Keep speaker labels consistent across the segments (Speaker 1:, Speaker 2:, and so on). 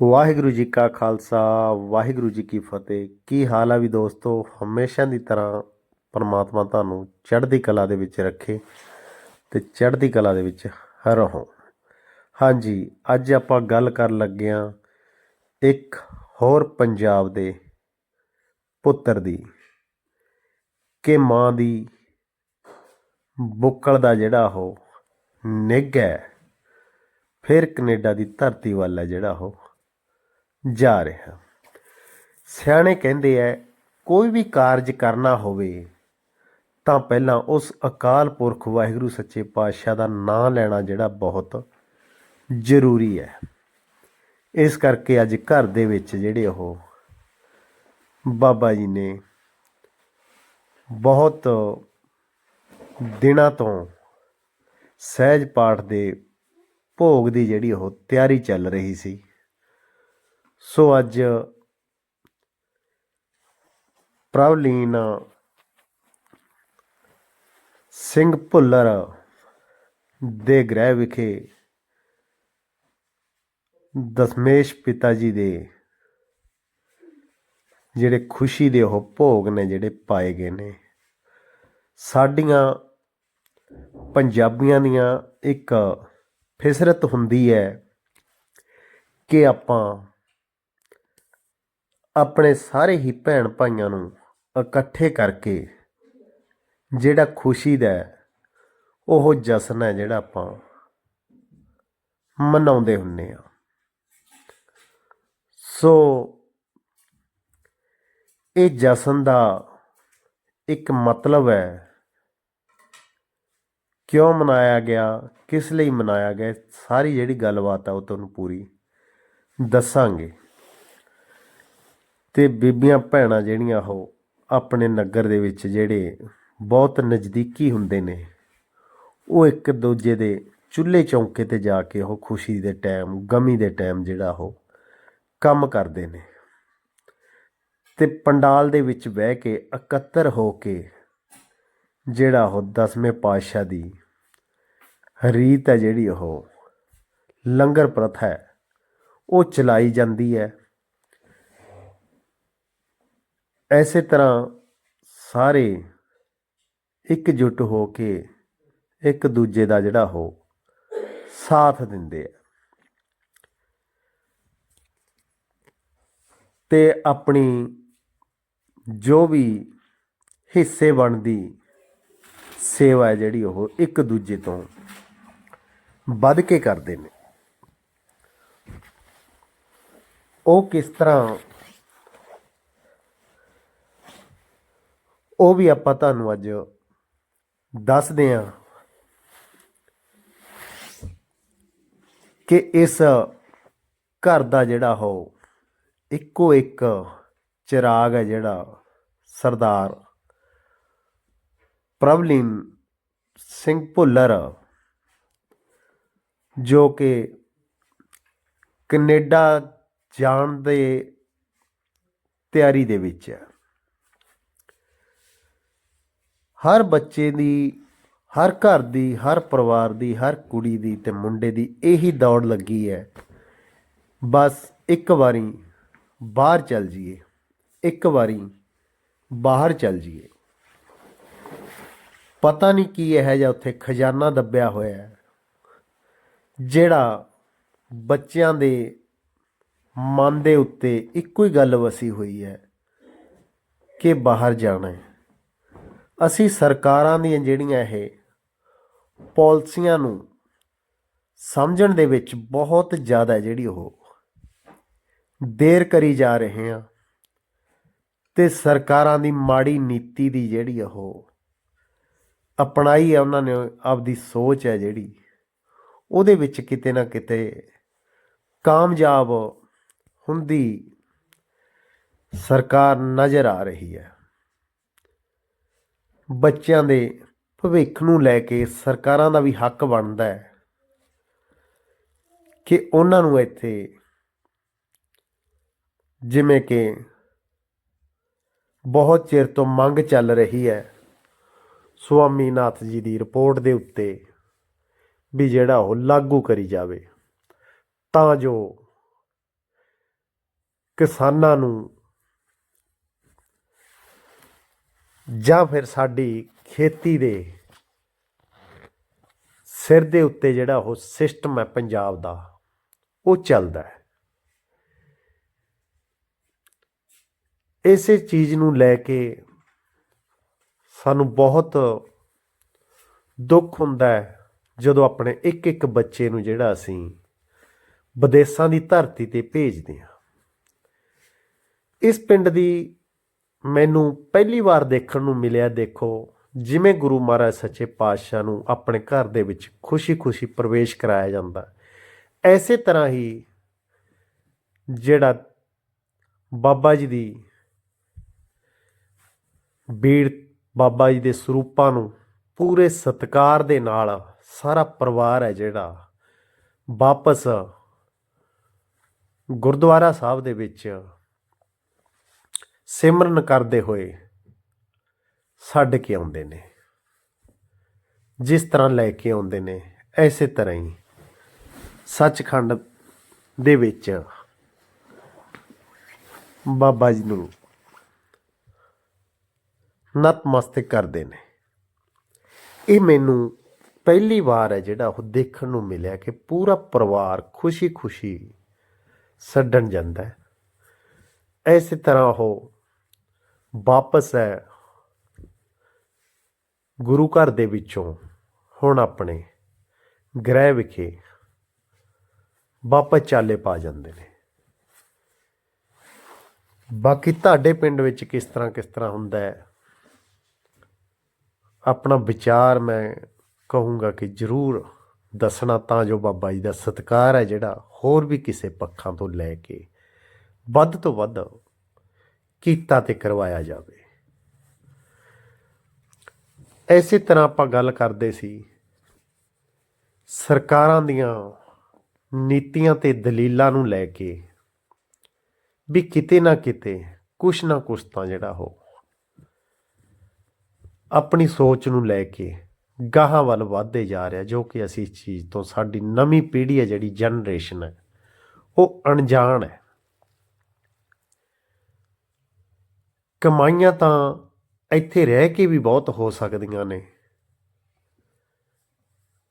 Speaker 1: ਵਾਹਿਗੁਰੂ ਜੀ ਕਾ ਖਾਲਸਾ, ਵਾਹਿਗੁਰੂ ਜੀ ਕੀ ਫਤਿਹ। ਕੀ ਹਾਲ ਆ ਵੀ ਦੋਸਤੋ? ਹਮੇਸ਼ਾ ਦੀ ਤਰ੍ਹਾਂ ਪਰਮਾਤਮਾ ਤੁਹਾਨੂੰ ਚੜ੍ਹਦੀ ਕਲਾ ਦੇ ਵਿੱਚ ਰੱਖੇ ਤੇ ਚੜ੍ਹਦੀ ਕਲਾ ਦੇ ਵਿੱਚ ਰਹੋ। ਹਾਂਜੀ, ਅੱਜ ਆਪਾਂ ਗੱਲ ਕਰਨ ਲੱਗੇ ਹਾਂ ਇੱਕ ਹੋਰ ਪੰਜਾਬ ਦੇ ਪੁੱਤਰ ਦੀ, ਕਿ ਮਾਂ ਦੀ ਬੁੱਕਲ ਦਾ ਜਿਹੜਾ ਉਹ ਨਿੱਘ ਹੈ, ਫਿਰ ਕੈਨੇਡਾ ਦੀ ਧਰਤੀ ਵੱਲ ਹੈ ਜਿਹੜਾ ਉਹ। ਜਾ ਰਿਹਾ। ਸਿਆਣੇ ਕਹਿੰਦੇ ਐ, ਕੋਈ ਵੀ ਕਾਰਜ ਕਰਨਾ ਹੋਵੇ, ਤਾਂ ਪਹਿਲਾਂ ਉਸ ਅਕਾਲ ਪੁਰਖ ਵਾਹਿਗੁਰੂ ਸੱਚੇ ਪਾਤਸ਼ਾਹ ਦਾ ਨਾਮ ਲੈਣਾ ਜਿਹੜਾ ਬਹੁਤ ਜ਼ਰੂਰੀ ਹੈ ਇਸ ਕਰਕੇ ਅੱਜ ਘਰ ਦੇ ਵਿੱਚ ਜਿਹੜੇ ਉਹ ਬਾਬਾ ਜੀ ਨੇ ਬਹੁਤ ਦਿਨਾਂ ਤੋਂ ਸਹਿਜ ਪਾਠ ਦੇ ਭੋਗ ਦੀ ਜਿਹੜੀ ਉਹ ਤਿਆਰੀ ਚੱਲ ਰਹੀ ਸੀ। ਸੋ ਅੱਜ ਪ੍ਰਵਲੀਨ ਸਿੰਘ ਭੁੱਲਰ ਦੇ ਗ੍ਰਹਿ ਵਿਖੇ ਦਸਮੇਸ਼ ਪਿਤਾ ਜੀ ਦੇ ਜਿਹੜੇ ਖੁਸ਼ੀ ਦੇ ਉਹ ਭੋਗ ਨੇ ਜਿਹੜੇ ਪਾਏ ਗਏ ਨੇ। ਸਾਡੀਆਂ ਪੰਜਾਬੀਆਂ ਦੀਆਂ ਇੱਕ ਫਿਸਰਤ ਹੁੰਦੀ ਹੈ ਕਿ ਆਪਾਂ ਆਪਣੇ ਸਾਰੇ ਹੀ ਭੈਣ ਭਾਈਆਂ ਨੂੰ ਇਕੱਠੇ ਕਰਕੇ ਜਿਹੜਾ ਖੁਸ਼ੀ ਦਾ ਉਹ ਜਸ਼ਨ ਹੈ ਜਿਹੜਾ ਆਪਾਂ ਮਨਾਉਂਦੇ ਹੁੰਨੇ ਆ। ਸੋ ਇਹ ਜਸ਼ਨ ਦਾ ਇੱਕ ਮਤਲਬ ਹੈ, ਕਿਉਂ ਮਨਾਇਆ ਗਿਆ, ਕਿਸ ਲਈ ਮਨਾਇਆ ਗਿਆ, ਸਾਰੀ ਜਿਹੜੀ ਗੱਲਬਾਤ ਆ ਉਹ ਤੁਹਾਨੂੰ ਪੂਰੀ ਦੱਸਾਂਗੇ। ਅਤੇ ਬੀਬੀਆਂ ਭੈਣਾਂ ਜਿਹੜੀਆਂ ਉਹ ਆਪਣੇ ਨਗਰ ਦੇ ਵਿੱਚ ਜਿਹੜੇ ਬਹੁਤ ਨਜ਼ਦੀਕੀ ਹੁੰਦੇ ਨੇ, ਉਹ ਇੱਕ ਦੂਜੇ ਦੇ ਚੁੱਲ੍ਹੇ ਚੌਂਕੇ ਤੇ ਜਾ ਕੇ ਉਹ ਖੁਸ਼ੀ ਦੇ ਟਾਈਮ, ਗਮੀ ਦੇ ਟਾਈਮ ਜਿਹੜਾ ਉਹ ਕੰਮ ਕਰਦੇ ਨੇ। ਤੇ ਪੰਡਾਲ ਦੇ ਵਿੱਚ ਬਹਿ ਕੇ ਇਕੱਤਰ ਹੋ ਕੇ ਜਿਹੜਾ ਉਹ ਦਸਵੇਂ ਪਾਤਸ਼ਾਹ ਦੀ ਰੀਤ ਹੈ ਜਿਹੜੀ ਉਹ ਲੰਗਰ ਪ੍ਰਥਾ ਹੈ, ਉਹ ਚਲਾਈ ਜਾਂਦੀ ਹੈ। ਐਸੇ ਤਰ੍ਹਾਂ ਸਾਰੇ ਇਕਜੁੱਟ ਹੋ ਕੇ ਇੱਕ ਦੂਜੇ ਦਾ ਜਿਹੜਾ ਉਹ ਸਾਥ ਦਿੰਦੇ ਆ। ਤੇ ਆਪਣੀ ਜੋ ਵੀ ਹਿੱਸੇ ਬਣਦੀ ਸੇਵਾ ਹੈ ਜਿਹੜੀ ਉਹ ਇੱਕ ਦੂਜੇ ਤੋਂ ਵੱਧ ਕੇ ਕਰਦੇ ਨੇ। ਉਹ ਕਿਸ ਤਰ੍ਹਾਂ ਉਹ ਵੀ ਆਪਾਂ ਤੁਹਾਨੂੰ ਅੱਜ ਦੱਸਦੇ ਹਾਂ ਕਿ ਇਸ ਘਰ ਦਾ ਜਿਹੜਾ ਉਹ ਇੱਕੋ ਇੱਕ ਚਿਰਾਗ ਹੈ ਜਿਹੜਾ ਸਰਦਾਰ ਪ੍ਰਭਲੀਨ ਸਿੰਘ ਭੁੱਲਰ, ਜੋ ਕਿ ਕੈਨੇਡਾ ਜਾਣ ਦੇ ਤਿਆਰੀ ਦੇ ਵਿੱਚ ਹੈ। ਹਰ ਬੱਚੇ ਦੀ, ਹਰ ਘਰ ਦੀ, ਹਰ ਪਰਿਵਾਰ ਦੀ, ਹਰ ਕੁੜੀ ਦੀ ਤੇ ਮੁੰਡੇ ਦੀ ਇਹੀ ਦੌੜ ਲੱਗੀ ਹੈ। ਬਸ ਇੱਕ ਵਾਰੀ ਬਾਹਰ ਚੱਲ ਜੀਏ ਇੱਕ ਵਾਰੀ ਬਾਹਰ ਚੱਲ ਜੀਏ ਪਤਾ ਨਹੀਂ ਕੀ ਹੈ ਜਾਂ ਉੱਥੇ ਖਜ਼ਾਨਾ ਦੱਬਿਆ ਹੋਇਆ ਹੈ, ਜਿਹੜਾ ਬੱਚਿਆਂ ਦੇ ਮਨ ਦੇ ਉੱਤੇ ਇੱਕੋ ਹੀ ਗੱਲ ਵਸੀ ਹੋਈ ਹੈ ਕਿ ਬਾਹਰ ਜਾਣਾ ਹੈ। ਅਸੀਂ ਸਰਕਾਰਾਂ ਦੀਆਂ ਜਿਹੜੀਆਂ ਇਹ ਪਾਲਿਸੀਆਂ ਨੂੰ ਸਮਝਣ ਦੇ ਵਿੱਚ ਬਹੁਤ ਜ਼ਿਆਦਾ ਜਿਹੜੀ ਉਹ ਦੇਰ ਕਰੀ ਜਾ ਰਹੇ ਹਾਂ ਤੇ ਸਰਕਾਰਾਂ ਦੀ ਮਾੜੀ ਨੀਤੀ ਦੀ ਜਿਹੜੀ ਉਹ ਅਪਣਾਈ ਹੈ ਉਹਨਾਂ ਨੇ, ਆਪਦੀ ਸੋਚ ਹੈ ਜਿਹੜੀ, ਉਹਦੇ ਵਿੱਚ ਕਿਤੇ ਨਾ ਕਿਤੇ ਕਾਮਯਾਬ ਹੁੰਦੀ ਸਰਕਾਰ ਨਜ਼ਰ ਆ ਰਹੀ ਹੈ। ਬੱਚਿਆਂ ਦੇ ਭਵਿੱਖ ਨੂੰ ਲੈ ਕੇ ਸਰਕਾਰਾਂ ਦਾ ਵੀ ਹੱਕ ਬਣਦਾ ਹੈ ਕਿ ਉਹਨਾਂ ਨੂੰ ਇੱਥੇ ਜਿਵੇਂ ਕਿ ਬਹੁਤ ਚਿਰ ਤੋਂ ਮੰਗ ਚੱਲ ਰਹੀ ਹੈ ਸੁਆਮੀਨਾਥ ਜੀ ਦੀ ਰਿਪੋਰਟ ਦੇ ਉੱਤੇ ਵੀ ਜਿਹੜਾ ਉਹ ਲਾਗੂ ਕਰੀ ਜਾਵੇ ਤਾਂ ਜੋ ਕਿਸਾਨਾਂ ਨੂੰ ਜਾਂ ਫਿਰ ਸਾਡੀ ਖੇਤੀ ਦੇ ਸਿਰ ਦੇ ਉੱਤੇ ਜਿਹੜਾ ਉਹ ਸਿਸਟਮ ਹੈ ਪੰਜਾਬ ਦਾ, ਉਹ ਚੱਲਦਾ ਹੈ। ਇਸੇ ਚੀਜ਼ ਨੂੰ ਲੈ ਕੇ ਸਾਨੂੰ ਬਹੁਤ ਦੁੱਖ ਹੁੰਦਾ ਹੈ ਜਦੋਂ ਆਪਣੇ ਇੱਕ ਇੱਕ ਬੱਚੇ ਨੂੰ ਜਿਹੜਾ ਅਸੀਂ ਵਿਦੇਸ਼ਾਂ ਦੀ ਧਰਤੀ ਤੇ ਭੇਜਦੇ ਹਾਂ। ਇਸ ਪਿੰਡ ਦੀ ਮੈਨੂੰ ਪਹਿਲੀ ਵਾਰ ਦੇਖਣ ਨੂੰ ਮਿਲਿਆ, ਦੇਖੋ, ਜਿਵੇਂ ਗੁਰੂ ਮਹਾਰਾਜ ਸੱਚੇ ਪਾਤਸ਼ਾਹ ਨੂੰ ਆਪਣੇ ਘਰ ਦੇ ਵਿੱਚ ਖੁਸ਼ੀ-ਖੁਸ਼ੀ ਪ੍ਰਵੇਸ਼ ਕਰਾਇਆ ਜਾਂਦਾ ਐਸੇ ਤਰ੍ਹਾਂ ਹੀ ਜਿਹੜਾ ਬਾਬਾ ਜੀ ਦੀ ਬੀੜ ਬਾਬਾ ਜੀ ਦੇ ਸਰੂਪਾਂ ਨੂੰ ਪੂਰੇ ਸਤਿਕਾਰ ਦੇ ਨਾਲ ਸਾਰਾ ਪਰਿਵਾਰ ਹੈ ਜਿਹੜਾ, ਵਾਪਸ ਗੁਰਦੁਆਰਾ ਸਾਹਿਬ ਦੇ ਵਿੱਚ ਸਿਮਰਨ ਕਰਦੇ ਹੋਏ ਛੱਡ ਕੇ ਆਉਂਦੇ ਨੇ। ਜਿਸ ਤਰ੍ਹਾਂ ਲੈ ਕੇ ਆਉਂਦੇ ਨੇ, ਐਸੇ ਤਰ੍ਹਾਂ ਹੀ ਸੱਚਖੰਡ ਦੇ ਵਿੱਚ ਬਾਬਾ ਜੀ ਨੂੰ ਨਤਮਸਤਕ ਕਰਦੇ ਨੇ। ਇਹ ਮੈਨੂੰ ਪਹਿਲੀ ਵਾਰ ਹੈ ਜਿਹੜਾ ਉਹ ਦੇਖਣ ਨੂੰ ਮਿਲਿਆ ਕਿ ਪੂਰਾ ਪਰਿਵਾਰ ਖੁਸ਼ੀ-ਖੁਸ਼ੀ ਛੱਡਣ ਜਾਂਦਾ ਹੈ। ਐਸੇ ਤਰ੍ਹਾਂ ਉਹ ਵਾਪਸ ਹੈ। ਗੁਰੂ ਘਰ ਦੇ ਵਿੱਚੋਂ ਹੁਣ ਆਪਣੇ ਗ੍ਰਹਿ ਵਿਖੇ ਵਾਪਸ ਚਾਲੇ ਪਾ ਜਾਂਦੇ ਨੇ। ਬਾਕੀ ਤੁਹਾਡੇ ਪਿੰਡ ਵਿੱਚ ਕਿਸ ਤਰ੍ਹਾਂ ਕਿਸ ਤਰ੍ਹਾਂ ਹੁੰਦਾ ਹੈ? ਆਪਣਾ ਵਿਚਾਰ ਮੈਂ ਕਹੂੰਗਾ ਕਿ ਜ਼ਰੂਰ ਦੱਸਣਾ ਤਾਂ ਜੋ ਬਾਬਾ ਜੀ ਦਾ ਸਤਿਕਾਰ ਹੈ ਜਿਹੜਾ ਹੋਰ ਵੀ ਕਿਸੇ ਪੱਖਾਂ ਤੋਂ ਲੈ ਕੇ ਵੱਧ ਤੋਂ ਵੱਧ ਕੀਤਾ ਤੇ ਕਰਵਾਇਆ ਜਾਵੇ। ਐਸੇ ਤਰ੍ਹਾਂ ਆਪਾਂ ਗੱਲ ਕਰਦੇ ਸੀ, ਸਰਕਾਰਾਂ ਦੀਆਂ ਨੀਤੀਆਂ ਤੇ ਦਲੀਲਾਂ ਨੂੰ ਲੈ ਕੇ ਵੀ ਕਿਤੇ ਨਾ ਕਿਤੇ ਕੁਛ ਨਾ ਕੁਛ ਤਾਂ ਜਿਹੜਾ ਉਹ ਆਪਣੀ ਸੋਚ ਨੂੰ ਲੈ ਕੇ ਗਾਹਾਂ ਵੱਲ ਵਧਦੇ ਜਾ ਰਿਹਾ, ਜੋ ਕਿ ਅਸੀਂ ਇਸ ਚੀਜ਼ ਤੋਂ ਸਾਡੀ ਨਵੀਂ ਪੀੜ੍ਹੀ ਹੈ ਜਿਹੜੀ ਜਨਰੇਸ਼ਨ ਹੈ, ਉਹ ਅਣਜਾਣ ਹੈ। ਕਮਾਈਆਂ ਤਾਂ ਇੱਥੇ ਰਹਿ ਕੇ ਵੀ ਬਹੁਤ ਹੋ ਸਕਦੀਆਂ ਨੇ।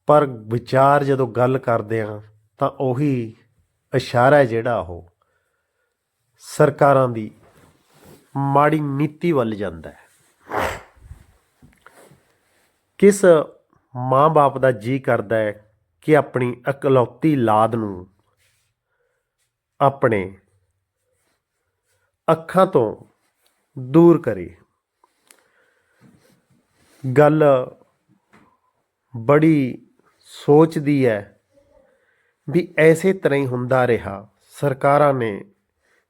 Speaker 1: ਪਰ ਵਿਚਾਰ ਜਦੋਂ ਗੱਲ ਕਰਦੇ ਆ ਤਾਂ ਉਹੀ ਇਸ਼ਾਰਾ ਜਿਹੜਾ ਉਹ ਸਰਕਾਰਾਂ ਦੀ ਮਾੜੀ ਨੀਤੀ ਵੱਲ ਜਾਂਦਾ ਹੈ। ਕਿਸ ਮਾਂ-ਬਾਪ ਦਾ ਜੀ ਕਰਦਾ ਹੈ ਕਿ ਆਪਣੀ ਇਕਲੌਤੀ ਲਾਦ ਨੂੰ ਆਪਣੇ ਅੱਖਾਂ ਤੋਂ ਦੂਰ ਕਰੇ। ਗੱਲ ਬੜੀ ਸੋਚਦੀ ਹੈ ਵੀ ਐਸੇ ਤਰ੍ਹਾਂ ਹੀ ਹੁੰਦਾ ਰਿਹਾ। ਸਰਕਾਰਾਂ ਨੇ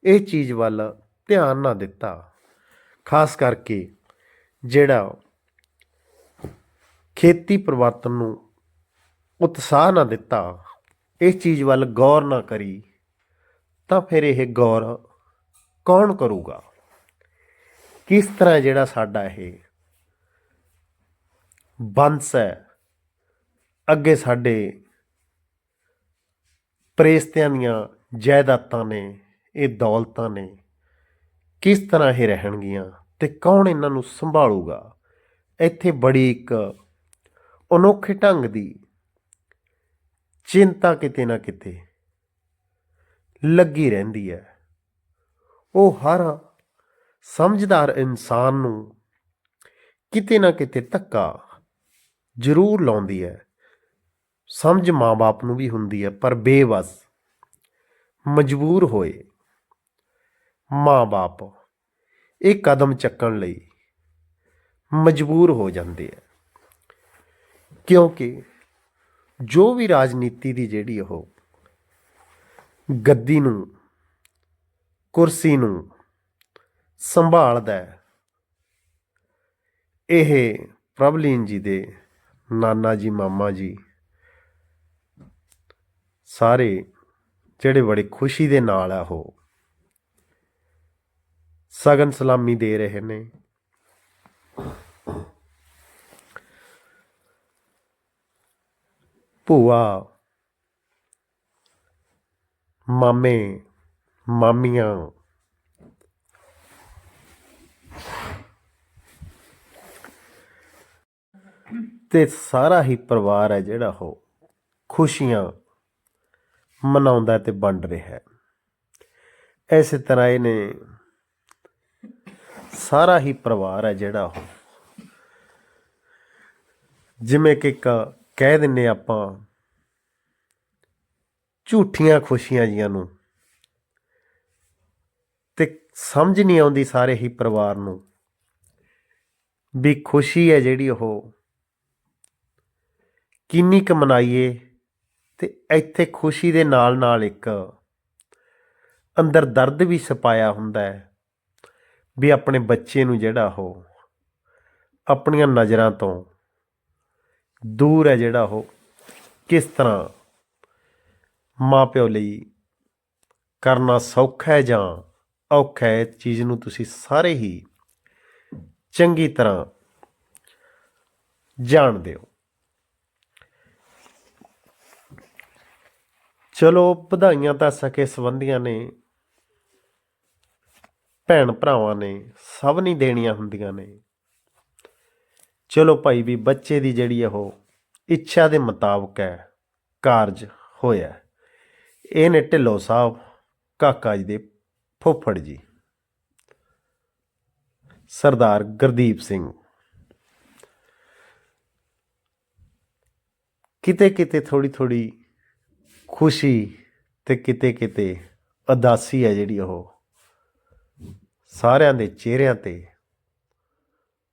Speaker 1: ਇਹ ਚੀਜ਼ ਵੱਲ ਧਿਆਨ ਨਾ ਦਿੱਤਾ। ਖਾਸ ਕਰਕੇ ਜਿਹੜਾ ਖੇਤੀ ਪਰਿਵਰਤਨ ਨੂੰ ਉਤਸ਼ਾਹ ਨਾ ਦਿੱਤਾ ਇਸ ਚੀਜ਼ ਵੱਲ ਗੌਰ ਨਾ ਕਰੀ, ਤਾਂ ਫਿਰ ਇਹ ਗੌਰ ਕੌਣ ਕਰੂਗਾ? ਕਿਸ ਤਰ੍ਹਾਂ ਜਿਹੜਾ ਸਾਡਾ ਇਹ ਬੰਸ ਹੈ, ਅੱਗੇ ਸਾਡੇ ਪ੍ਰੇਸਤਿਆਂ ਦੀਆਂ ਜਾਇਦਾਦਾਂ ਨੇ, ਇਹ ਦੌਲਤਾਂ ਨੇ, ਕਿਸ ਤਰ੍ਹਾਂ ਇਹ ਰਹਿਣਗੀਆਂ ਤੇ ਕੌਣ ਇਹਨਾਂ ਨੂੰ ਸੰਭਾਲੂਗਾ? ਇੱਥੇ ਬੜੀ ਇੱਕ ਅਨੋਖੇ ਢੰਗ ਦੀ ਚਿੰਤਾ ਕਿਤੇ ਨਾ ਕਿਤੇ ਲੱਗੀ ਰਹਿੰਦੀ ਹੈ। ਉਹ ਹਰ ਸਮਝਦਾਰ ਇਨਸਾਨ ਨੂੰ ਕਿਤੇ ਨਾ ਕਿਤੇ ਧੱਕਾ ਜ਼ਰੂਰ ਲਾਉਂਦੀ ਹੈ। ਸਮਝ ਮਾਂ-ਬਾਪ ਨੂੰ ਵੀ ਹੁੰਦੀ ਹੈ, ਪਰ ਬੇਵਸ, ਮਜਬੂਰ ਹੋਏ ਮਾਂ-ਬਾਪ ਇਹ ਕਦਮ ਚੱਕਣ ਲਈ ਮਜਬੂਰ ਹੋ ਜਾਂਦੇ ਆ ਕਿਉਂਕਿ ਜੋ ਵੀ ਰਾਜਨੀਤੀ ਦੀ ਜਿਹੜੀ ਉਹ ਗੱਦੀ ਨੂੰ, ਕੁਰਸੀ ਨੂੰ ਸੰਭਾਲਦਾ ਹੈ। ਇਹ ਪ੍ਰਭਲੀਨ ਜੀ ਦੇ ਨਾਨਾ ਜੀ, ਮਾਮਾ ਜੀ ਸਾਰੇ ਜਿਹੜੇ ਬੜੇ ਖੁਸ਼ੀ ਦੇ ਨਾਲ ਆ ਉਹ ਸਗਨ ਸਲਾਮੀ ਦੇ ਰਹੇ ਨੇ। ਭੂਆ, ਮਾਮੇ, ਮਾਮੀਆਂ ਤੇ ਸਾਰਾ ਹੀ ਪਰਿਵਾਰ ਹੈ ਜਿਹੜਾ ਉਹ ਖੁਸ਼ੀਆਂ ਮਨਾਉਂਦਾ ਤੇ ਵੰਡ ਰਿਹਾ ਹੈ। ਐਸੇ ਤਰ੍ਹਾਂ ਇਹਨੇ ਸਾਰਾ ਹੀ ਪਰਿਵਾਰ ਹੈ ਜਿਹੜਾ ਉਹ। ਜਿਵੇਂ ਕਿ ਇੱਕ ਕਹਿ ਦਿੰਨੇ ਆਪਾਂ, ਝੂਠੀਆਂ ਖੁਸ਼ੀਆਂ ਜੀਆਂ ਨੂੰ ਤੇ ਸਮਝ ਨਹੀਂ ਆਉਂਦੀ ਸਾਰੇ ਹੀ ਪਰਿਵਾਰ ਨੂੰ ਵੀ ਖੁਸ਼ੀ ਹੈ ਜਿਹੜੀ ਉਹ ਕਿੰਨੀ ਕੁ ਮਨਾਈਏ ਅਤੇ ਇੱਥੇ ਖੁਸ਼ੀ ਦੇ ਨਾਲ ਨਾਲ ਇੱਕ ਅੰਦਰ ਦਰਦ ਵੀ ਛਪਾਇਆ ਹੁੰਦਾ ਵੀ ਆਪਣੇ ਬੱਚੇ ਨੂੰ ਜਿਹੜਾ ਉਹ ਆਪਣੀਆਂ ਨਜ਼ਰਾਂ ਤੋਂ ਦੂਰ ਹੈ ਜਿਹੜਾ ਉਹ ਕਿਸ ਤਰ੍ਹਾਂ ਮਾਂ ਪਿਓ ਲਈ ਕਰਨਾ ਸੌਖਾ ਹੈ ਜਾਂ ਔਖਾ ਹੈ, ਇਸ ਚੀਜ਼ ਨੂੰ ਤੁਸੀਂ ਸਾਰੇ ਹੀ ਚੰਗੀ ਤਰ੍ਹਾਂ ਜਾਣਦੇ ਹੋ। ਚਲੋ, ਵਧਾਈਆਂ ਤਾਂ ਸਕੇ ਸੰਬੰਧੀਆਂ ਨੇ। ਭੈਣ ਭਰਾਵਾਂ ਨੇ, ਸਭ ਨਹੀਂ ਦੇਣੀਆਂ ਹੁੰਦੀਆਂ ਨੇ। ਚਲੋ ਭਾਈ ਵੀ, ਬੱਚੇ ਦੀ ਜਿਹੜੀ ਉਹ ਇੱਛਾ ਦੇ ਮੁਤਾਬਕ ਹੈ, ਕਾਰਜ ਹੋਇਆ। ਇਹ ਨੇ ਢਿੱਲੋਂ ਸਾਹਿਬ, ਕਾਕਾ ਜੀ ਦੇ ਫੁੱਫੜ ਜੀ। ਸਰਦਾਰ ਗੁਰਦੀਪ ਸਿੰਘ। ਕਿਤੇ ਕਿਤੇ ਥੋੜੀ ਥੋੜੀ ਖੁਸ਼ੀ ਤੇ ਕਿਤੇ ਕਿਤੇ ਉਦਾਸੀ ਹੈ ਜਿਹੜੀ ਉਹ। ਸਾਰਿਆਂ ਦੇ ਚਿਹਰਿਆਂ ਤੇ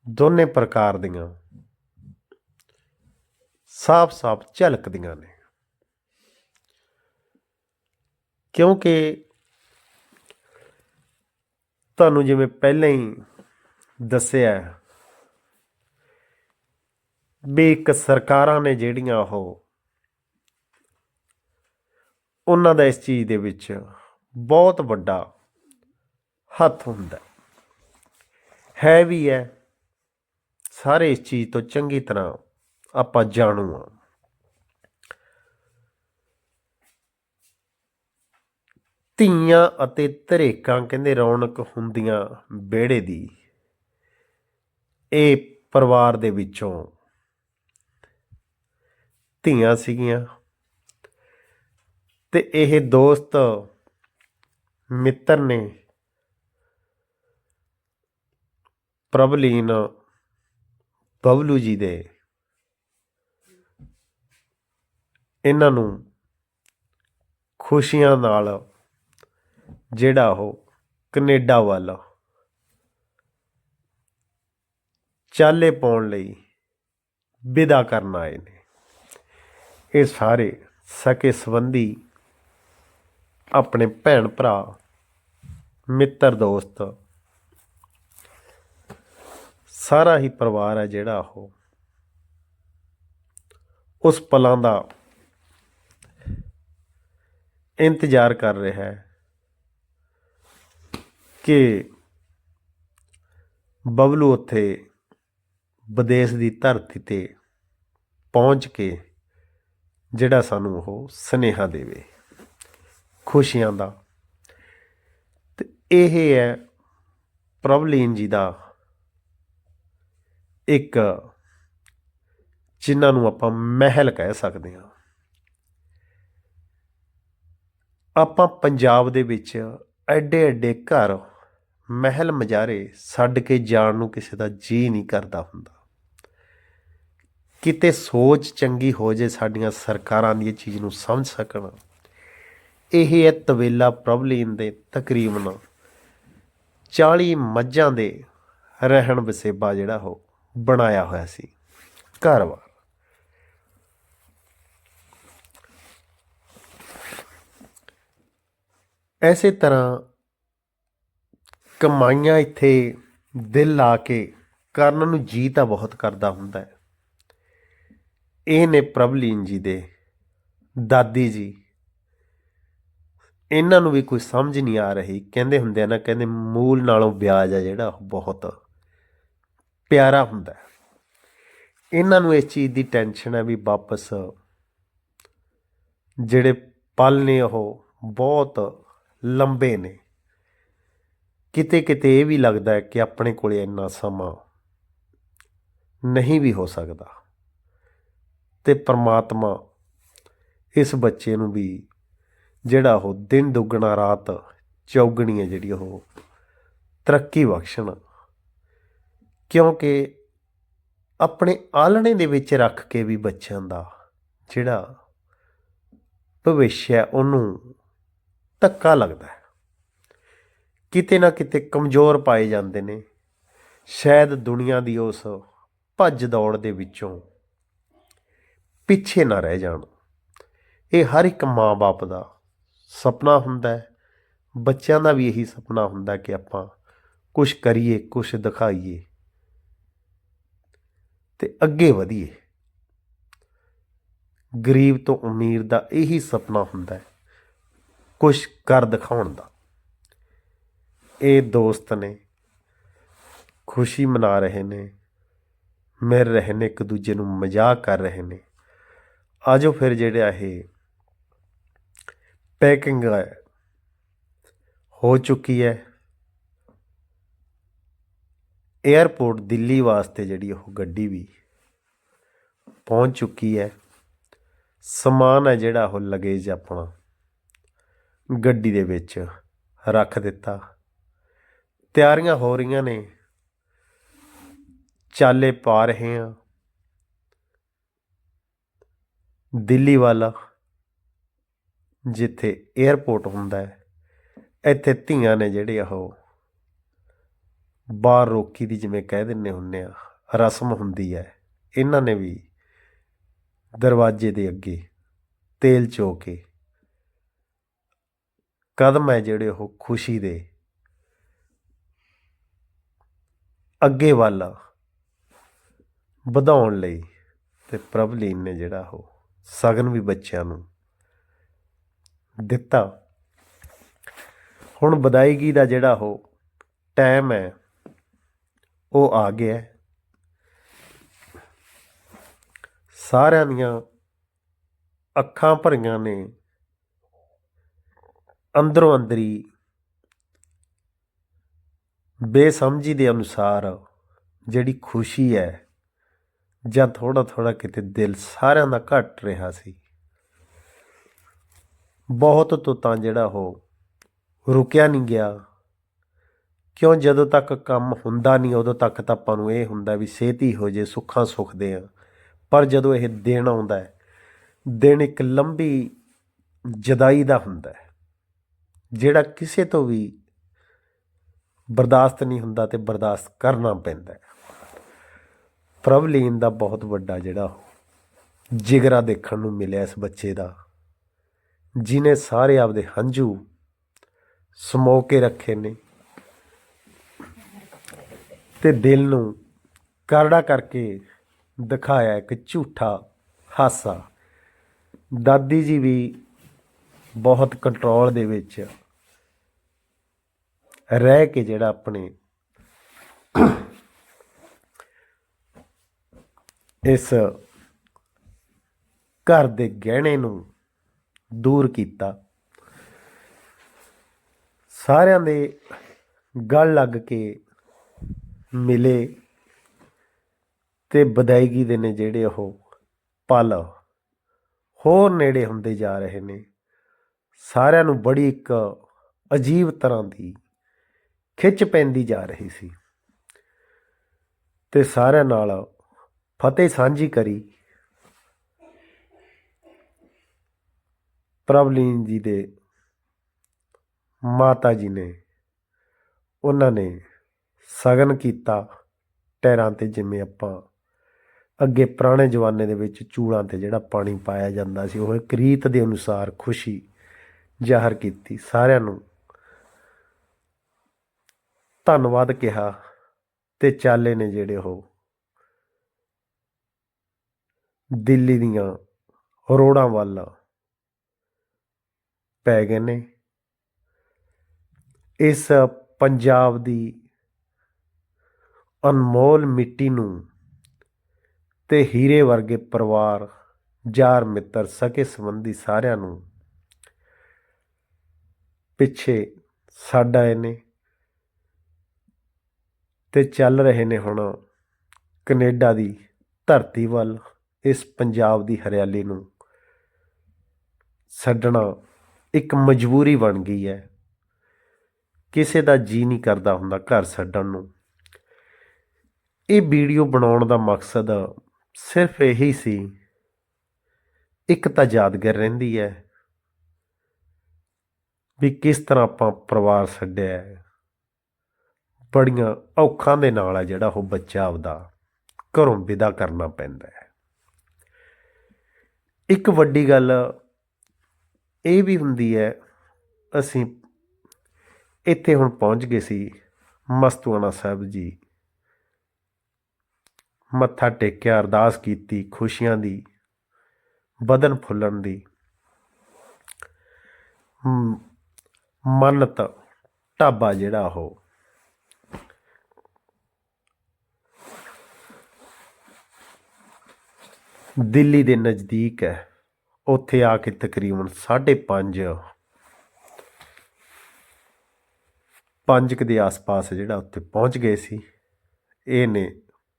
Speaker 1: ਦੋਨੇ ਪ੍ਰਕਾਰ ਦੀਆਂ ਸਾਫ਼-ਸਾਫ਼ ਝਲਕਦੀਆਂ ਨੇ। ਕਿਉਂਕਿ ਤੁਹਾਨੂੰ ਜਿਵੇਂ ਪਹਿਲਾਂ ਹੀ ਦੱਸਿਆ ਵੀ ਇੱਕ ਸਰਕਾਰਾਂ ਨੇ ਜਿਹੜੀਆਂ ਉਹ ਉਹਨਾਂ ਦਾ ਇਸ ਚੀਜ਼ ਦੇ ਵਿੱਚ ਬਹੁਤ ਵੱਡਾ ਹੱਥ ਹੁੰਦਾ ਹੈ। ਵੀ ਹੈ, ਸਾਰੇ ਇਸ ਚੀਜ਼ ਤੋਂ ਚੰਗੀ ਤਰ੍ਹਾਂ ਆਪਾਂ ਜਾਣੂ ਆ ਧੀਆਂ ਅਤੇ ਧਰੇਕਾਂ ਕਹਿੰਦੇ ਰੌਣਕ ਹੁੰਦੀਆਂ ਵਿਹੜੇ ਦੀ ਇਹ ਪਰਿਵਾਰ ਦੇ ਵਿੱਚੋਂ ਧੀਆਂ ਸੀਗੀਆਂ ਤੇ ਇਹ ਦੋਸਤ ਮਿੱਤਰ ਨੇ ਪ੍ਰਭਲੀਨ ਬਬਲੂ ਜੀ ਦੇ ਇਹਨਾਂ ਨੂੰ ਖੁਸ਼ੀਆਂ ਨਾਲ ਜਿਹੜਾ ਉਹ ਕੈਨੇਡਾ ਵੱਲ ਚਾਲੇ ਪਾਉਣ ਲਈ ਵਿਦਾ ਕਰਨ ਆਏ ਨੇ। ਇਹ ਸਾਰੇ ਸਕੇ ਸੰਬੰਧੀ ਆਪਣੇ ਭੈਣ ਭਰਾ, ਮਿੱਤਰ, ਦੋਸਤ। ਸਾਰਾ ਹੀ ਪਰਿਵਾਰ ਹੈ ਜਿਹੜਾ ਉਹ। ਉਸ ਪਲਾਂ ਦਾ ਇੰਤਜ਼ਾਰ ਕਰ ਰਿਹਾ ਹੈ ਕਿ ਬਬਲੂ ਉੱਥੇ ਵਿਦੇਸ਼ ਦੀ ਧਰਤੀ ਤੇ ਪਹੁੰਚ ਕੇ ਜਿਹੜਾ ਸਾਨੂੰ ਉਹ ਸਨੇਹਾ ਦੇਵੇ। ਖੁਸ਼ੀਆਂ ਦਾ। ਤੇ ਇਹ ਹੈ ਪ੍ਰਭਲੀਨ ਜੀ ਦਾ ਇੱਕ ਜਿਨ੍ਹਾਂ ਨੂੰ ਆਪਾਂ ਮਹਿਲ ਕਹਿ ਸਕਦੇ ਹਾਂ। ਆਪਾਂ ਪੰਜਾਬ ਦੇ ਵਿੱਚ ਐਡੇ ਐਡੇ ਘਰ ਮਹਿਲ ਮਜਾਰੇ ਛੱਡ ਕੇ ਜਾਣ ਨੂੰ ਕਿਸੇ ਦਾ ਜੀ ਨਹੀਂ ਕਰਦਾ ਹੁੰਦਾ। ਕਿਤੇ ਸੋਚ ਚੰਗੀ ਹੋ ਜੇ ਸਾਡੀਆਂ ਸਰਕਾਰਾਂ ਦੀ ਇਹ ਚੀਜ਼ ਨੂੰ ਸਮਝ ਸਕਣ। ਇਹ ਹੈ ਤਵੇਲਾ ਪ੍ਰਭਲੀਨ ਦੇ ਤਕਰੀਬਨ 40 ਮੱਝਾਂ ਦੇ ਰਹਿਣ ਵਸੇਬਾ ਜਿਹੜਾ ਉਹ ਬਣਾਇਆ ਹੋਇਆ ਸੀ। ਘਰ-ਬਾਰ ਐਸੇ ਤਰ੍ਹਾਂ ਕਮਾਈਆਂ ਇੱਥੇ ਦਿਲ ਲਾ ਕੇ ਕਰਨ ਨੂੰ ਜੀ ਤਾਂ ਬਹੁਤ ਕਰਦਾ ਹੁੰਦਾ ਹੈ। ਇਹ ਨੇ ਪ੍ਰਭਲੀਨ ਜੀ ਦੇ ਦਾਦੀ ਜੀ ਇਹਨਾਂ ਨੂੰ ਵੀ ਕੋਈ ਸਮਝ ਨਹੀਂ ਆ ਰਹੀ। ਕਹਿੰਦੇ ਹੁੰਦੇ ਆ ਨਾ, ਕਹਿੰਦੇ ਮੂਲ ਨਾਲੋਂ ਵਿਆਜ ਆ ਜਿਹੜਾ, ਉਹ ਬਹੁਤ ਪਿਆਰਾ ਹੁੰਦਾ ਇਹਨਾਂ ਨੂੰ ਇਸ ਚੀਜ਼ ਦੀ ਟੈਨਸ਼ਨ ਹੈ ਵੀ ਵਾਪਸ ਜਿਹੜੇ ਪਲ ਨੇ, ਉਹ ਬਹੁਤ ਲੰਬੇ ਨੇ। ਕਿਤੇ ਕਿਤੇ ਇਹ ਵੀ ਲੱਗਦਾ ਹੈ ਕਿ ਆਪਣੇ ਕੋਲੇ ਇੰਨਾ ਸਮਾਂ ਨਹੀਂ ਵੀ ਹੋ ਸਕਦਾ। ਤੇ ਪ੍ਰਮਾਤਮਾ ਇਸ ਬੱਚੇ ਨੂੰ ਵੀ ਜਿਹੜਾ ਉਹ ਦਿਨ ਦੁੱਗਣਾ ਰਾਤ ਚੌਗਣੀ ਹੈ ਜਿਹੜੀ ਉਹ ਤਰੱਕੀ ਬਖਸ਼ਣ। ਕਿਉਂਕਿ ਆਪਣੇ ਆਲਣੇ ਦੇ ਵਿੱਚ ਰੱਖ ਕੇ ਵੀ ਬੱਚਿਆਂ ਦਾ ਜਿਹੜਾ ਭਵਿੱਖ ਹੈ, ਉਹਨੂੰ ਧੱਕਾ ਲੱਗਦਾ ਹੈ। ਕਿਤੇ ਨਾ ਕਿਤੇ ਕਮਜ਼ੋਰ ਪਾਏ ਜਾਂਦੇ ਨੇ। ਸ਼ਾਇਦ ਦੁਨੀਆ ਦੀ ਉਸ ਭੱਜ ਦੌੜ ਦੇ ਵਿੱਚੋਂ ਪਿੱਛੇ ਨਾ ਰਹਿ ਜਾਣ। ਇਹ ਹਰ ਇੱਕ ਮਾਂ-ਬਾਪ ਦਾ ਸੁਪਨਾ ਹੁੰਦਾ ਬੱਚਿਆਂ ਦਾ ਵੀ ਇਹੀ ਸੁਪਨਾ ਹੁੰਦਾ ਕਿ ਆਪਾਂ ਕੁਝ ਕਰੀਏ ਕੁਝ ਦਿਖਾਈਏ ਤੇ ਅੱਗੇ ਵਧੀਏ। ਗਰੀਬ ਤੋਂ ਅਮੀਰ ਦਾ ਇਹੀ ਸੁਪਨਾ ਹੁੰਦਾ ਹੈ ਕੁਝ ਕਰ ਦਿਖਾਉਣ ਦਾ। ਇਹ ਦੋਸਤ ਨੇ ਖੁਸ਼ੀ ਮਨਾ ਰਹੇ ਨੇ, ਮਿਲ ਰਹੇ ਨੇ, ਇੱਕ ਦੂਜੇ ਨੂੰ ਮਜ਼ਾਕ ਕਰ ਰਹੇ ਨੇ। ਆਜੋ ਫਿਰ ਜਿਹੜਾ ਇਹ ਪੈਕਿੰਗ ਹੈ ਹੋ ਚੁੱਕੀ ਹੈ 에ਅਰਪੋਰਟ ਦਿੱਲੀ ਵਾਸਤੇ ਜਿਹੜੀ ਉਹ ਗੱਡੀ ਵੀ ਪਹੁੰਚ ਚੁੱਕੀ ਹੈ ਸਮਾਨ ਹੈ ਜਿਹੜਾ ਉਹ ਲਗੇਜ ਆਪਣਾ ਗੱਡੀ ਦੇ ਵਿੱਚ ਰੱਖ ਦਿੱਤਾ ਤਿਆਰੀਆਂ ਹੋ ਰਹੀਆਂ ਨੇ ਚਾਲੇ ਪਾ ਰਹੇ ਹਾਂ ਦਿੱਲੀ ਵਾਲਾ ਜਿੱਥੇ 에ਅਰਪੋਰਟ ਹੁੰਦਾ ਹੈ, ਇੱਥੇ ਧੀਆਂ ਨੇ ਜਿਹੜੇ ਉਹ ਬਾਹਰ ਰੋਕੀ ਦੀ ਜਿਵੇਂ ਕਹਿ ਦਿੰਨੇ ਹੁੰਨੇ ਆ, ਰਸਮ ਹੁੰਦੀ ਹੈ। ਇਹਨਾਂ ਨੇ ਵੀ ਦਰਵਾਜ਼ੇ ਦੇ ਅੱਗੇ ਤੇਲ ਚੋ ਕੇ ਕਦਮ ਹੈ ਜਿਹੜੇ ਉਹ ਖੁਸ਼ੀ ਦੇ ਅੱਗੇ ਵੱਲ ਵਧਾਉਣ ਲਈ ਤੇ ਪ੍ਰਭਲੀਨ ਨੇ ਜਿਹੜਾ ਉਹ ਸਗਨ ਵੀ ਬੱਚਿਆਂ ਨੂੰ ਦਿੱਤਾ। ਹੁਣ ਵਿਦਾਇਗੀ ਦਾ ਜਿਹੜਾ ਉਹ ਟਾਈਮ ਹੈ, ਉਹ ਆ ਗਿਆ ਸਾਰਿਆਂ ਦੀਆਂ ਅੱਖਾਂ ਭਰੀਆਂ ਨੇ। ਅੰਦਰੋਂ ਅੰਦਰੀ ਬੇਸਮਝੀ ਦੇ ਅਨੁਸਾਰ ਜਿਹੜੀ ਖੁਸ਼ੀ ਹੈ, ਜਾਂ ਥੋੜਾ ਥੋੜਾ ਕਿਤੇ ਦਿਲ ਸਾਰਿਆਂ ਦਾ ਘਟ ਰਿਹਾ ਸੀ। ਬਹੁਤ ਤੋਂ ਤਾਂ ਜਿਹੜਾ ਉਹ ਰੁਕਿਆ ਨਹੀਂ ਗਿਆ। ਕਿਉਂ? ਜਦੋਂ ਤੱਕ ਕੰਮ ਹੁੰਦਾ ਨਹੀਂ, ਉਦੋਂ ਤੱਕ ਤਾਂ ਆਪਾਂ ਨੂੰ ਇਹ ਹੁੰਦਾ ਵੀ ਛੇਤੀ ਹੋ ਜੇ, ਸੁੱਖਾਂ ਸੁਖਦੇ ਆ। ਪਰ ਜਦੋਂ ਇਹ ਦਿਨ ਆਉਂਦਾ ਹੈ, ਦਿਨ ਇੱਕ ਲੰਬੀ ਜਦਾਈ ਦਾ ਹੁੰਦਾ ਹੈ, ਜਿਹੜਾ ਕਿਸੇ ਤੋਂ ਵੀ ਬਰਦਾਸ਼ਤ ਨਹੀਂ ਹੁੰਦਾ ਤੇ ਬਰਦਾਸ਼ਤ ਕਰਨਾ ਪੈਂਦਾ ਹੈ। ਪ੍ਰਭਲੀਨ ਦਾ ਬਹੁਤ ਵੱਡਾ ਜਿਹੜਾ ਜਿਗਰਾ ਦੇਖਣ ਨੂੰ ਮਿਲਿਆ ਇਸ ਬੱਚੇ ਦਾ। ਜਿਨੇ ਸਾਰੇ ਆਪਦੇ ਹੰਝੂ ਸਮੋ ਕੇ ਰੱਖੇ ਨੇ ਤੇ ਦਿਲ ਨੂੰ ਕਰੜਾ ਕਰਕੇ ਦਿਖਾਇਆ ਇੱਕ ਝੂਠਾ ਹਾਸਾ। ਦਾਦੀ ਜੀ ਵੀ ਬਹੁਤ ਕੰਟਰੋਲ ਦੇ ਵਿੱਚ ਰਹਿ ਕੇ ਜਿਹੜਾ ਆਪਣੇ ਇਸ ਘਰ ਦੇ ਗਹਿਣੇ ਨੂੰ ਦੂਰ ਕੀਤਾ। ਸਾਰਿਆਂ ਦੇ ਗਲ ਲੱਗ ਕੇ ਮਿਲੇ ਤੇ ਵਿਦਾਇਗੀ ਦੇ ਨੇ ਜਿਹੜੇ ਉਹ ਪਲ ਹੋਰ ਨੇੜੇ ਹੁੰਦੇ ਜਾ ਰਹੇ ਨੇ। ਸਾਰਿਆਂ ਨੂੰ ਬੜੀ ਇੱਕ ਅਜੀਬ ਤਰ੍ਹਾਂ ਦੀ ਖਿੱਚ ਪੈਂਦੀ ਜਾ ਰਹੀ ਸੀ। ਤੇ ਸਾਰਿਆਂ ਨਾਲ ਫਤਿਹ ਸਾਂਝੀ ਕਰੀ ਪ੍ਰਭਲੀਨ ਜੀ ਦੇ ਮਾਤਾ ਜੀ ਨੇ ਉਹਨਾਂ ਨੇ ਸਗਨ ਕੀਤਾ ਟੈਰਾਂ ਤੇ ਜਿਵੇਂ ਆਪਾਂ ਅੱਗੇ ਪੁਰਾਣੇ ਜ਼ਮਾਨੇ ਦੇ ਵਿੱਚ ਚੂੜਾਂ ਤੇ ਜਿਹੜਾ ਪਾਣੀ ਪਾਇਆ ਜਾਂਦਾ ਸੀ, ਉਹ ਇੱਕ ਰੀਤ ਦੇ ਅਨੁਸਾਰ ਖੁਸ਼ੀ ਜ਼ਾਹਰ ਕੀਤੀ, ਸਾਰਿਆਂ ਨੂੰ ਧੰਨਵਾਦ ਕਿਹਾ ਤੇ ਚਾਲੇ ਨੇ ਜਿਹੜੇ ਉਹ ਦਿੱਲੀ ਦੀਆਂ ਰੋੜਾਂ ਵੱਲ ਪੈ ਗਏ ਨੇ। ਇਸ ਪੰਜਾਬ ਦੀ ਅਨਮੋਲ ਮਿੱਟੀ ਨੂੰ ਤੇ ਹੀਰੇ ਵਰਗੇ ਪਰਿਵਾਰ, ਯਾਰ ਮਿੱਤਰ, ਸਕੇ ਸੰਬੰਧੀ ਸਾਰਿਆਂ ਨੂੰ ਪਿੱਛੇ ਛੱਡ ਆਏ ਨੇ ਤੇ ਚੱਲ ਰਹੇ ਨੇ ਹੁਣ ਕੈਨੇਡਾ ਦੀ ਧਰਤੀ ਵੱਲ। ਇਸ ਪੰਜਾਬ ਦੀ ਹਰਿਆਲੀ ਨੂੰ ਛੱਡਣਾ ਇੱਕ ਮਜਬੂਰੀ ਬਣ ਗਈ ਹੈ। ਕਿਸੇ ਦਾ ਜੀ ਨਹੀਂ ਕਰਦਾ ਹੁੰਦਾ ਘਰ ਛੱਡਣ ਨੂੰ। ਇਹ ਵੀਡੀਓ ਬਣਾਉਣ ਦਾ ਮਕਸਦ ਸਿਰਫ ਇਹੀ ਸੀ, ਇੱਕ ਤਾਂ ਯਾਦਗਾਰ ਰਹਿੰਦੀ ਹੈ ਵੀ ਕਿਸ ਤਰ੍ਹਾਂ ਆਪਾਂ ਪਰਿਵਾਰ ਛੱਡਿਆ ਬੜੀਆਂ ਔਖਾਂ ਦੇ ਨਾਲ ਹੈ ਜਿਹੜਾ ਉਹ ਬੱਚਾ ਆਪਦਾ ਘਰੋਂ ਵਿਦਾ ਕਰਨਾ ਪੈਂਦਾ ਹੈ। ਇੱਕ ਵੱਡੀ ਗੱਲ ਇਹ ਵੀ ਹੁੰਦੀ ਹੈ, ਅਸੀਂ ਇੱਥੇ ਹੁਣ ਪਹੁੰਚ ਗਏ ਸੀ ਮਸਤੂਆਣਾ ਸਾਹਿਬ ਜੀ। ਮੱਥਾ ਟੇਕਿਆ, ਅਰਦਾਸ ਕੀਤੀ, ਖੁਸ਼ੀਆਂ ਦੀ ਬਦਨ ਫੁੱਲਣ ਦੀ। ਮ- ਮੰਨਤ ਢਾਬਾ ਜਿਹੜਾ ਉਹ। ਦਿੱਲੀ ਦੇ ਨਜ਼ਦੀਕ ਹੈ। ਉੱਥੇ ਆ ਕੇ ਤਕਰੀਬਨ 5:30 ਪੰਜ ਕੁ ਦੇ ਆਸ-ਪਾਸ ਜਿਹੜਾ ਉੱਥੇ ਪਹੁੰਚ ਗਏ ਸੀ। ਇਹ ਨੇ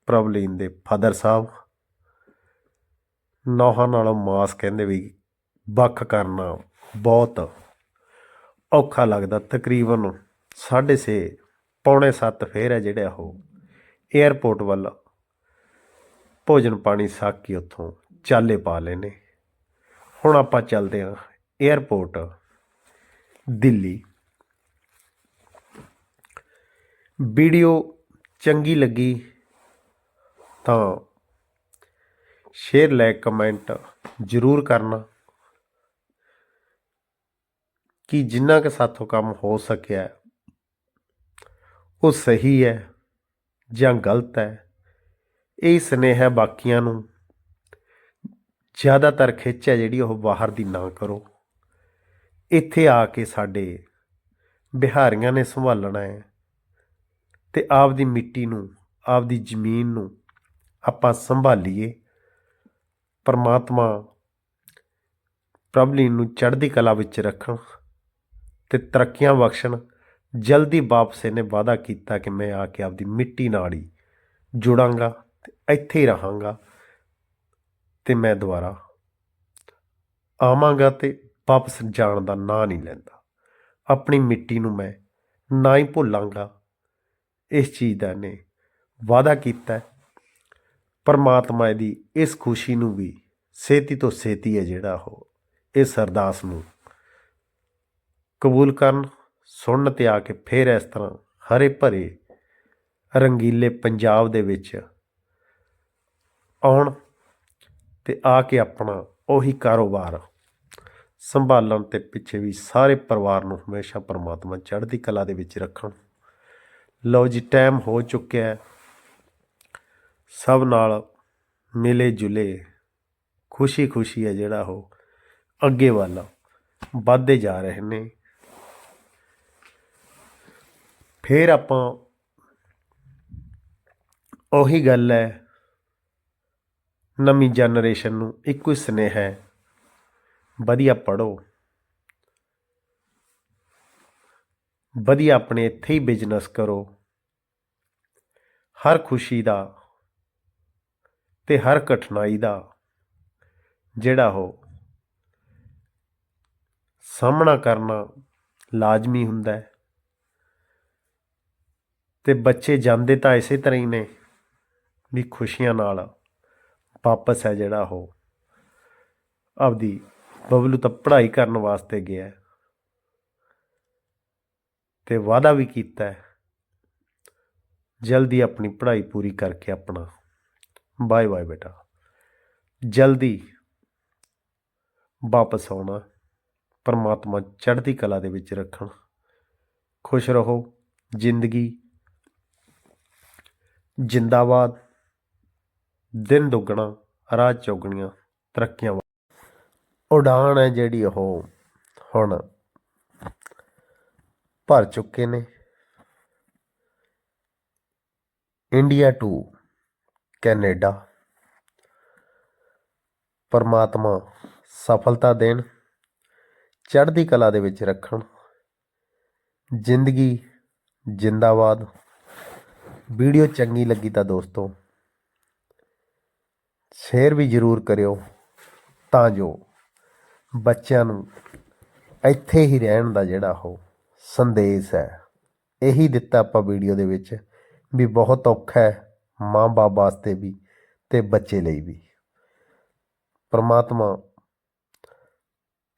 Speaker 1: ਪ੍ਰਬਲੀਨ ਦੇ ਫਾਦਰ ਸਾਹਿਬ ਨੌਹਾਂ ਨਾਲੋਂ ਮਾਸ ਕਹਿੰਦੇ ਵੀ ਵੱਖ ਕਰਨਾ ਬਹੁਤ ਔਖਾ ਲੱਗਦਾ। ਤਕਰੀਬਨ 6:30 ਪੌਣੇ 7 ਫੇਰ ਹੈ ਜਿਹੜਾ ਉਹ 에ਅਰਪੋਰਟ ਵੱਲ ਭੋਜਨ ਪਾਣੀ ਸਾਕ ਕੇ ਉੱਥੋਂ ਚਾਲੇ ਪਾ ਲਏ ਨੇ। ਹੁਣ ਆਪਾਂ ਚੱਲਦੇ ਹਾਂ 에ਅਰਪੋਰਟ ਦਿੱਲੀ। ਵੀਡੀਓ ਚੰਗੀ ਲੱਗੀ ਤਾਂ ਸ਼ੇਅਰ ਲਾਈਕ ਕਮੈਂਟ ਜ਼ਰੂਰ ਕਰਨਾ ਕਿ ਜਿੰਨਾ ਕਿ ਸਾਥੋਂ ਕੰਮ ਹੋ ਸਕਿਆ ਉਹ ਸਹੀ ਹੈ ਜਾਂ ਗਲਤ ਹੈ, ਇਹ ਸੁਨੇਹਾ ਬਾਕੀਆਂ ਨੂੰ ਜ਼ਿਆਦਾਤਰ ਖਿੱਚ ਹੈ ਜਿਹੜੀ ਉਹ ਬਾਹਰ ਦੀ ਨਾ ਕਰੋ। ਇੱਥੇ ਆ ਕੇ ਸਾਡੇ ਬਿਹਾਰੀਆਂ ਨੇ ਸੰਭਾਲਣਾ ਹੈ ਤੇ ਆਪਦੀ ਮਿੱਟੀ ਨੂੰ, ਆਪਦੀ ਜ਼ਮੀਨ ਨੂੰ ਆਪਾਂ ਸੰਭਾਲੀਏ। ਪਰਮਾਤਮਾ ਪ੍ਰਭਲੀ ਨੂੰ ਚੜ੍ਹਦੀ ਕਲਾ ਵਿੱਚ ਰੱਖਣ ਤੇ ਤਰੱਕੀਆਂ ਬਖਸ਼ਣ। ਜਲਦੀ ਵਾਪਸ ਇਹਨੇ ਵਾਅਦਾ ਕੀਤਾ ਕਿ ਮੈਂ ਆ ਕੇ ਆਪਦੀ ਮਿੱਟੀ ਨਾਲ ਹੀ ਜੁੜਾਂਗਾ ਤੇ ਇੱਥੇ ਹੀ ਰਹਾਂਗਾ। ਤੇ ਮੈਂ ਦੁਬਾਰਾ ਆਵਾਂਗਾ ਅਤੇ ਵਾਪਸ ਜਾਣ ਦਾ ਨਾਂ ਨਹੀਂ ਲੈਂਦਾ। ਆਪਣੀ ਮਿੱਟੀ ਨੂੰ ਮੈਂ ਨਾ ਹੀ ਭੁੱਲਾਂਗਾ। ਇਸ ਚੀਜ਼ ਦਾ ਨੇ ਵਾਅਦਾ ਕੀਤਾ ਪਰਮਾਤਮਾ ਦੀ ਇਸ ਖੁਸ਼ੀ ਨੂੰ ਵੀ ਛੇਤੀ ਤੋਂ ਛੇਤੀ ਹੈ ਜਿਹੜਾ ਉਹ ਇਸ ਅਰਦਾਸ ਨੂੰ ਕਬੂਲ ਕਰਨ, ਸੁਣਨ ਤੇ ਆ ਕੇ ਫੇਰ ਇਸ ਤਰ੍ਹਾਂ ਹਰੇ ਭਰੇ ਰੰਗੀਲੇ ਪੰਜਾਬ ਦੇ ਵਿੱਚ ਆਉਣ ਤੇ ਆ ਕੇ ਆਪਣਾ ਉਹੀ ਕਾਰੋਬਾਰ ਸੰਭਾਲਣ ਤੇ ਪਿੱਛੇ ਵੀ ਸਾਰੇ ਪਰਿਵਾਰ ਨੂੰ ਹਮੇਸ਼ਾ ਪਰਮਾਤਮਾ ਚੜ੍ਹਦੀ ਕਲਾ ਦੇ ਵਿੱਚ ਰੱਖਣ। ਲਓ ਜੀ ਟਾਈਮ ਹੋ ਚੁੱਕਿਆ ਹੈ। ਸਭ ਨਾਲ ਮਿਲੇ ਜੁਲੇ ਖੁਸ਼ੀ ਖੁਸ਼ੀ ਹੈ ਜਿਹੜਾ ਉਹ ਅੱਗੇ ਵੱਲ ਵੱਧਦੇ ਜਾ ਰਹੇ ਨੇ। ਫੇਰ ਆਪਾਂ ਉਹੀ ਗੱਲ ਹੈ ਨਵੀਂ ਜਨਰੇਸ਼ਨ ਨੂੰ ਇੱਕੋ ਹੀ ਸੁਨੇਹਾ ਹੈ, ਵਧੀਆ ਪੜੋ ਵਧੀਆ ਆਪਣੇ ਇੱਥੇ ਹੀ ਬਿਜ਼ਨਸ ਕਰੋ। ਹਰ ਖੁਸ਼ੀ ਦਾ ਤੇ ਹਰ ਕਠਿਨਾਈ ਦਾ ਜਿਹੜਾ ਉਹ ਸਾਹਮਣਾ ਕਰਨਾ ਲਾਜ਼ਮੀ ਹੁੰਦਾ ਹੈ। ਤੇ ਬੱਚੇ ਜਾਂਦੇ ਤਾਂ ਇਸੇ ਤਰ੍ਹਾਂ ਹੀ ਨੇ ਵੀ ਖੁਸ਼ੀਆਂ ਨਾਲ ਵਾਪਸ ਹੈ ਜਿਹੜਾ ਉਹ ਆਪਦੀ ਬਬਲੂ ਤਾਂ ਪੜ੍ਹਾਈ ਕਰਨ ਵਾਸਤੇ ਗਿਆ ਹੈ ਤੇ ਵਾਅਦਾ ਵੀ ਕੀਤਾ ਹੈ। ਜਲਦੀ ਆਪਣੀ ਪੜ੍ਹਾਈ ਪੂਰੀ ਕਰਕੇ ਆਪਣਾ। ਬਾਏ ਬਾਏ ਬੇਟਾ। ਜਲਦੀ ਵਾਪਸ ਆਉਣਾ। ਪਰਮਾਤਮਾ ਚੜ੍ਹਦੀ ਕਲਾ ਦੇ ਵਿੱਚ ਰੱਖਣ। ਖੁਸ਼ ਰਹੋ। ਜ਼ਿੰਦਗੀ ਜਿੰਦਾਬਾਦ। ਦਿਨ ਦੁੱਗਣਾ ਰਾਹ ਚੌਗਣੀਆਂ, ਤਰੱਕੀਆਂ ਵੱਲ। ਉਡਾਨ ਹੈ ਜਿਹੜੀ ਉਹ ਹੁਣ ਭਰ ਚੁੱਕੇ ਨੇ। India to Canada. ਪਰਮਾਤਮਾ ਸਫਲਤਾ ਦੇਣ, ਚੜ੍ਹਦੀ ਕਲਾ ਦੇ ਵਿੱਚ ਰੱਖਣ। ਜ਼ਿੰਦਗੀ ਜਿੰਦਾਬਾਦ। ਵੀਡੀਓ ਚੰਗੀ ਲੱਗੀ ਤਾਂ ਦੋਸਤੋ ਸ਼ੇਅਰ ਵੀ ਜ਼ਰੂਰ ਕਰਿਓ ਤਾਂ ਜੋ ਬੱਚਿਆਂ ਨੂੰ ਇੱਥੇ ਹੀ ਰਹਿਣ ਦਾ ਜਿਹੜਾ ਉਹ ਸੰਦੇਸ਼ ਹੈ। ਇਹੀ ਦਿੱਤਾ ਆਪਾਂ ਵੀਡੀਓ ਦੇ ਵਿੱਚ ਵੀ ਬਹੁਤ ਔਖਾ ਹੈ ਮਾਂ-ਬਾਪ ਵਾਸਤੇ ਵੀ ਤੇ ਬੱਚੇ ਲਈ ਵੀ। ਪਰਮਾਤਮਾ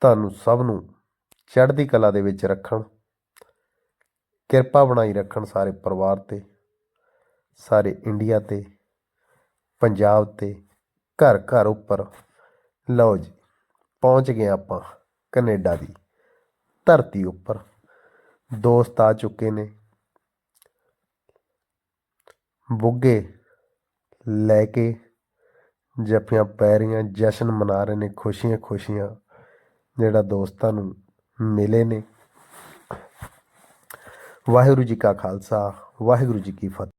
Speaker 1: ਤੁਹਾਨੂੰ ਸਭ ਨੂੰ ਚੜ੍ਹਦੀ ਕਲਾ ਦੇ ਵਿੱਚ ਰੱਖਣ, ਕਿਰਪਾ ਬਣਾਈ ਰੱਖਣ ਸਾਰੇ ਪਰਿਵਾਰ ਤੇ, ਸਾਰੇ ਇੰਡੀਆ ਤੇ, ਪੰਜਾਬ ਤੇ ਘਰ ਘਰ ਉੱਪਰ। ਲਓ ਜੀ, ਪਹੁੰਚ ਗਏ ਆਪਾਂ ਕੈਨੇਡਾ ਦੀ ਧਰਤੀ ਉੱਪਰ। ਦੋਸਤ ਆ ਚੁੱਕੇ ਨੇ। ਬੁੱਗੇ ਲੈ ਕੇ ਜੱਫੀਆਂ ਪੈ ਰਹੀਆਂ, ਜਸ਼ਨ ਮਨਾ ਰਹੇ ਨੇ, ਖੁਸ਼ੀਆਂ ਖੁਸ਼ੀਆਂ ਜਿਹੜਾ ਦੋਸਤਾਂ ਨੂੰ ਮਿਲੇ ਨੇ। ਵਾਹਿਗੁਰੂ ਜੀ ਕਾ ਖਾਲਸਾ, ਵਾਹਿਗੁਰੂ ਜੀ ਕੀ ਫਤਿਹ।